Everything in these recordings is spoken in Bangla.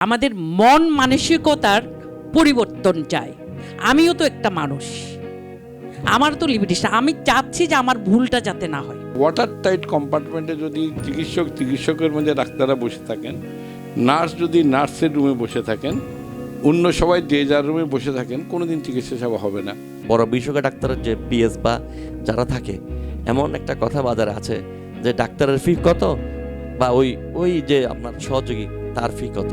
আমাদের মন মানসিকতার পরিবর্তন চাই। আমিও তো একটা মানুষ। আমার তো লিমিটেশন আমি চাচ্ছি যে আমার ভুলটা যাতে না হয়। ওয়াটার টাইট কম্পার্টমেন্টে যদি চিকিৎসক চিকিৎসকের মধ্যে ডাক্তাররা বসে থাকেন নার্স যদি নার্সের রুমে বসে থাকেন অন্য সবাই যে যার রুমে বসে থাকেন কোনোদিন চিকিৎসা সেবা হবে না। বড় বিশ্বকে ডাক্তারের যে পিএস বা যারা থাকে এমন একটা কথা বাজারে আছে যে ডাক্তারের ফি কত? বা ওই ওই যে আপনার সহযোগী তার ফি কত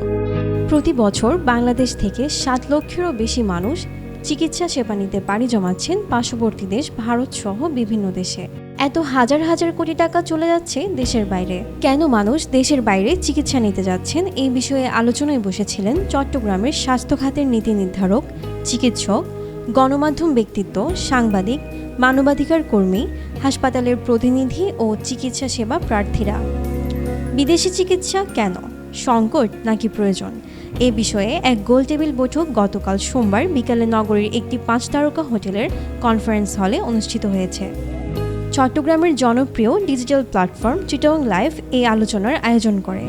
প্রতি বছর বাংলাদেশ থেকে সাত লক্ষেরও বেশি মানুষ চিকিৎসা সেবা নিতে পাড়ি জমাচ্ছেন পার্শ্ববর্তী দেশ ভারত সহ বিভিন্ন দেশে। এত হাজার হাজার কোটি টাকা চলে যাচ্ছে দেশের বাইরে। কেন মানুষ দেশের বাইরে চিকিৎসা নিতে যাচ্ছেন এই বিষয়ে আলোচনায় বসেছিলেন চট্টগ্রামের স্বাস্থ্য খাতের নীতি নির্ধারক, চিকিৎসক, গণমাধ্যম ব্যক্তিত্ব, সাংবাদিক, মানবাধিকার কর্মী, হাসপাতালের প্রতিনিধি ও চিকিৎসা সেবা প্রার্থীরা। বিদেশি চিকিৎসা কেন? সংকট নাকি প্রয়োজন? এ বিষয়ে এক গোলটেবিল বৈঠক গতকাল সোমবার বিকালে নগরীর একটি পাঁচ তারকা হোটেলের কনফারেন্স হলে অনুষ্ঠিত হয়েছে। চট্টগ্রামের জনপ্রিয় ডিজিটাল প্ল্যাটফর্ম চিটং লাইভ এই আলোচনার আয়োজন করে।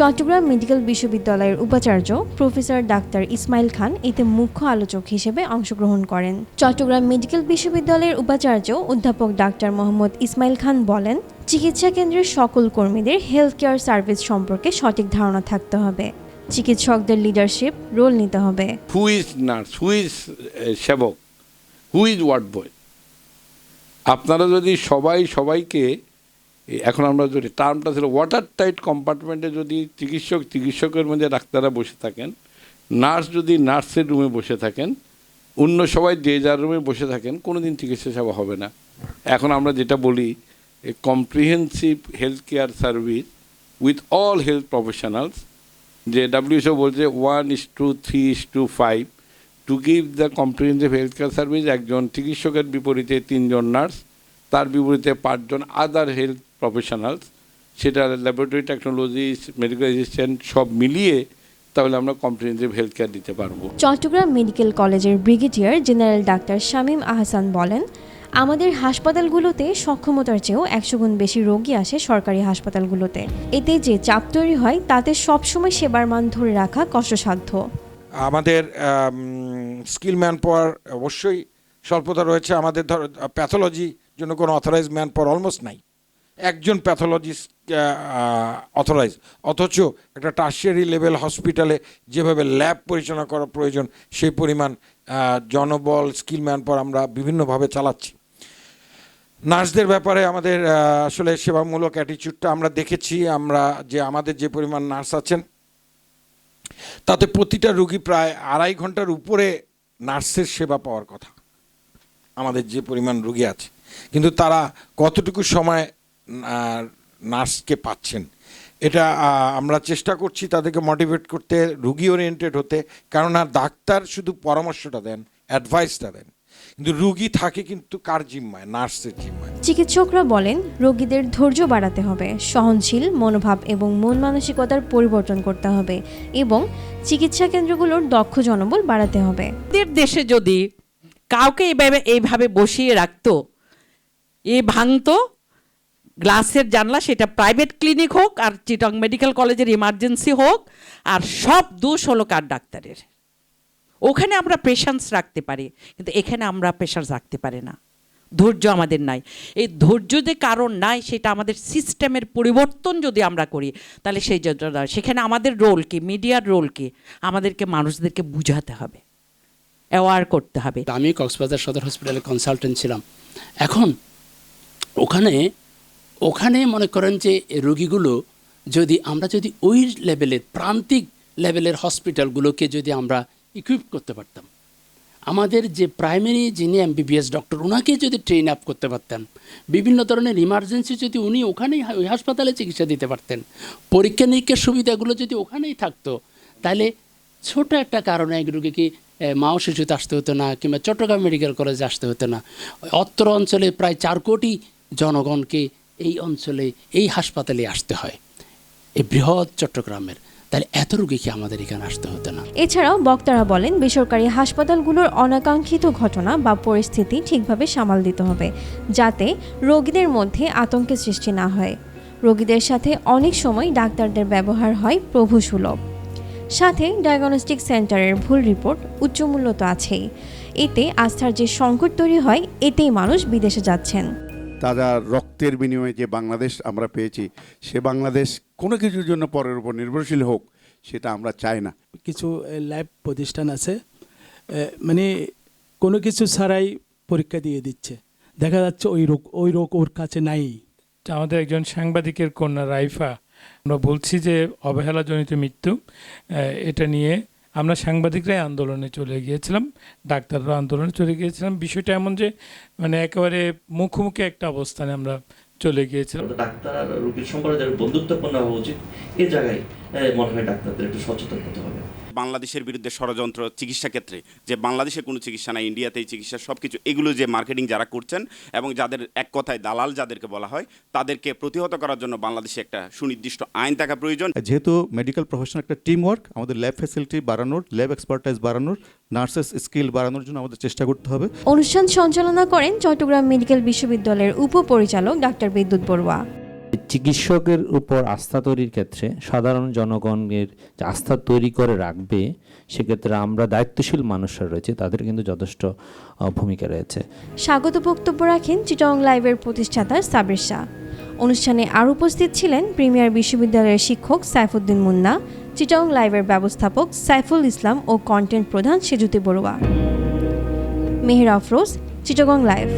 চট্টগ্রাম মেডিকেল বিশ্ববিদ্যালয়ের উপাচার্য প্রফেসর ডাক্তার ইসমাইল খান এতে মুখ্য আলোচক হিসেবে অংশগ্রহণ করেন। চট্টগ্রাম মেডিকেল বিশ্ববিদ্যালয়ের উপাচার্য অধ্যাপক ডাক্তার মোহাম্মদ ইসমাইল খান বলেন, চিকিৎসা কেন্দ্রের সকল কর্মীদের হেলথ কেয়ার সার্ভিস সম্পর্কে সঠিক ধারণা থাকতে হবে। চিকিৎসকদের লিডারশিপ রোল নিতে হবে। Who is nurse who is সেবক? হু ইজ ওয়ার্ড বয় আপনারা যদি সবাই সবাইকে এখন আমরা যদি টার্মটা ছিল ওয়াটার টাইট কম্পার্টমেন্টে যদি চিকিৎসক, চিকিৎসকের মধ্যে ডাক্তাররা বসে থাকেন নার্স যদি নার্সের রুমে বসে থাকেন, অন্য সবাই যে যার রুমে বসে থাকেন কোনো দিন চিকিৎসা সেবা হবে না। এখন আমরা যেটা বলি, a comprehensive health care service with all health professionals যে ডাব্লিউএসও বলছে one is two three is two five to give the comprehensive health care service একজন চিকিৎসকের বিপরীতে তিনজন নার্স তার বিপরীতে পাঁচজন আদার হেলথ প্রফেশনালস সেটা ল্যাবরেটরি টেকনোলজি মেডিকেল অ্যাসিস্ট্যান্ট সব মিলিয়ে তাহলে আমরা কম্প্রিহেন্সিভ হেলথ কেয়ার দিতে পারব। চট্টগ্রাম মেডিকেল কলেজের brigadier general doctor Shamim Ahsan বলেন আমাদের হাসপাতালগুলোতে সক্ষমতার চেয়েও একশো গুণ বেশি রোগী আসে সরকারি হাসপাতালগুলোতে। এতে যে চাপ তৈরি হয় তাতে সবসময় সেবার মান ধরে রাখা কষ্টসাধ্য। আমাদের স্কিল ম্যান পাওয়ার অবশ্যই স্বল্পতা রয়েছে। আমাদের ধর প্যাথোলজি জন্য কোনো অথরাইজ ম্যান পাওয়ার অলমোস্ট নাই। একজন প্যাথোলজিস্ট অথরাইজ অথচ একটা টার্সিয়ারি লেভেল হসপিটালে যেভাবে ল্যাব পরিচালনা করা প্রয়োজন, সেই পরিমাণ জনবল স্কিল ম্যান পাওয়ার আমরা বিভিন্নভাবে চালাচ্ছি। নার্সদের ব্যাপারে আমাদের আসলে সেবামূলক অ্যাটিচিউডটা আমরা দেখেছি, আমরা যে আমাদের যে পরিমাণ নার্স আছেন, তাতে প্রতিটা রুগী প্রায় আড়াই ঘণ্টার উপরে নার্সের সেবা পাওয়ার কথা। আমাদের যে পরিমাণ রুগী আছে। কিন্তু তারা কতটুকু সময় নার্সকে পাচ্ছেন। এটা আমরা চেষ্টা করছি তাদেরকে মোটিভেট করতে রুগী ওরিয়েন্টেড হতে কেননা ডাক্তার শুধু পরামর্শটা দেন অ্যাডভাইসটা দেন। কিন্তু রুগী থাকে কিন্তু কার জিম্মায়? নার্সের জিম্মায়। চিকিৎসকরা বলেন রোগীদের ধৈর্য বাড়াতে হবে সহনশীল মনোভাব এবং মন মানসিকতার পরিবর্তন করতে হবে এবং চিকিৎসা কেন্দ্রগুলোর দক্ষ জনবল বাড়াতে হবে। আমাদের দেশে যদি কাউকে এইভাবে এইভাবে বসিয়ে রাখতো এ ভাঙতো গ্লাসের জানলা, সেটা প্রাইভেট ক্লিনিক হোক আর চিটং মেডিকেল কলেজের ইমার্জেন্সি হোক আর সব দোষ হলো কার ডাক্তারের? ওখানে আমরা পেশেন্স রাখতে পারি, কিন্তু এখানে আমরা পেশেন্স রাখতে পারি না। ধৈর্য আমাদের নাই। এই ধৈর্য যে কারণ নাই, সেটা আমাদের সিস্টেমের পরিবর্তন যদি আমরা করি, তাহলে সেই সেখানে আমাদের রোল কি? মিডিয়ার রোল কি? আমাদেরকে, মানুষদেরকে বুঝাতে হবে। অ্যাওয়ার করতে হবে। আমি কক্সবাজার সদর হসপিটালে কনসালটেন্ট ছিলাম। এখন ওখানে ওখানে মনে করেন যে রোগীগুলো যদি, আমরা যদি ওই লেভেলের প্রান্তিক লেভেলের হসপিটালগুলোকে যদি আমরা ইকুইপ করতে পারতাম, আমাদের যে প্রাইমারি যিনি এমবিবিএস ডক্টর ওনাকে যদি ট্রেন আপ করতে পারতেন, বিভিন্ন ধরনের ইমার্জেন্সি যদি উনি ওখানেই, ওই হাসপাতালে চিকিৎসা দিতে পারতেন, পরীক্ষা নিরীক্ষার সুবিধাগুলো যদি ওখানেই থাকতো, তাহলে ছোট একটা কারণে এক রুগীকে মাও শিশুতে আসতে হতো না, কিংবা চট্টগ্রাম মেডিকেল কলেজে আসতে হতো না। অত্র অঞ্চলে প্রায় চার কোটি জনগণকে এই অঞ্চলে, এই হাসপাতালে আসতে হয়। এই বৃহৎ চট্টগ্রামের। তাহলে এত রুগীকে আমাদের এখানে আসতে হতো না? এছাড়াও বক্তারা বলেন, বেসরকারি হাসপাতালগুলোর অনাকাঙ্ক্ষিত ঘটনা বা পরিস্থিতি ঠিকভাবে সামাল দিতে হবে, যাতে রোগীদের মধ্যে আতঙ্কের সৃষ্টি না হয়। রোগীদের সাথে অনেক সময় ডাক্তারদের ব্যবহার হয় প্রভু সুলভ। সাথে ডায়াগনস্টিক সেন্টারের ভুল রিপোর্ট উচ্চমূল্য তো আছেই। এতে আস্থার যে সংকট তৈরি হয়, এতেই মানুষ বিদেশে যাচ্ছেন। তাজা রক্তের বিনিময়ে যে বাংলাদেশ আমরা পেয়েছি সে বাংলাদেশ কোনো কিছুর জন্য পরের উপর নির্ভরশীল হোক সেটা আমরা চাই না। কিছু ল্যাব প্রতিষ্ঠান আছে মানে কোনো কিছু ছাড়াই পরীক্ষা দিয়ে দিচ্ছে। দেখা যাচ্ছে ওই রোগ ওই রোগ ওর কাছে নাই। আমাদের একজন সাংবাদিকের কন্যা রাইফা আমরা বলছি যে অবহেলাজনিত মৃত্যু এটা নিয়ে আমরা সাংবাদিকরাই আন্দোলনে চলে গিয়েছিলাম ডাক্তাররা আন্দোলনে চলে গিয়েছিলাম। বিষয়টা এমন যে মানে একেবারে মুখোমুখি একটা অবস্থানে আমরা চলে গিয়েছিলাম। ডাক্তার রোগীর সম্পর্কে বন্ধুত্বপূর্ণ হওয়া উচিত, এ জায়গায় মনে হয় ডাক্তারদের একটু সচেতন হতে হবে। বাংলাদেশের বিরুদ্ধে ষড়যন্ত্র চিকিৎসা ক্ষেত্রে যে বাংলাদেশে কোনো চিকিৎসা নাই ইন্ডিয়াতেই চিকিৎসা সব কিছু এগুলো যে মার্কেটিং যারা করছেন এবং যাদের এক কথায় দালাল যাদেরকে বলা হয় তাদেরকে প্রতিহত করার জন্য বাংলাদেশে একটা সুনির্দিষ্ট আইন থাকা প্রয়োজন। যেহেতু মেডিকেল প্রফেশন একটা টিম ওয়ার্ক আমাদের ল্যাব ফ্যাসিলিটি বাড়ানোর ল্যাব এক্সপার্টাইজ বাড়ানোর নার্সেস স্কিল বাড়ানোর জন্য আমাদের চেষ্টা করতে হবে। অনুষ্ঠান সঞ্চালনা করেন চট্টগ্রাম মেডিকেল বিশ্ববিদ্যালয়ের উপপরিচালক ডাক্তার বিদ্যুৎ বড়ুয়া। চিকিৎসকের উপর আস্থা তৈরির ক্ষেত্রে সাধারণ জনগণের যে আস্থা তৈরি করে রাখবে, সেক্ষেত্রে আমরা দায়িত্বশীল মানুষরা রয়েছে, তাদের কিন্তু যথেষ্ট ভূমিকা রয়েছে। স্বাগত বক্তব্য রাখেন চিটং লাইভের প্রতিষ্ঠাতা সাবির শাহ। অনুষ্ঠানে আর উপস্থিত ছিলেন প্রিমিয়ার বিশ্ববিদ্যালয়ের শিক্ষক সাইফুদ্দিন মুন্না চিটং লাইভের ব্যবস্থাপক সাইফুল ইসলাম ও কন্টেন্ট প্রধান সেজুতি বড়ুয়া। মেহের আফরোজ চিটগং লাইভ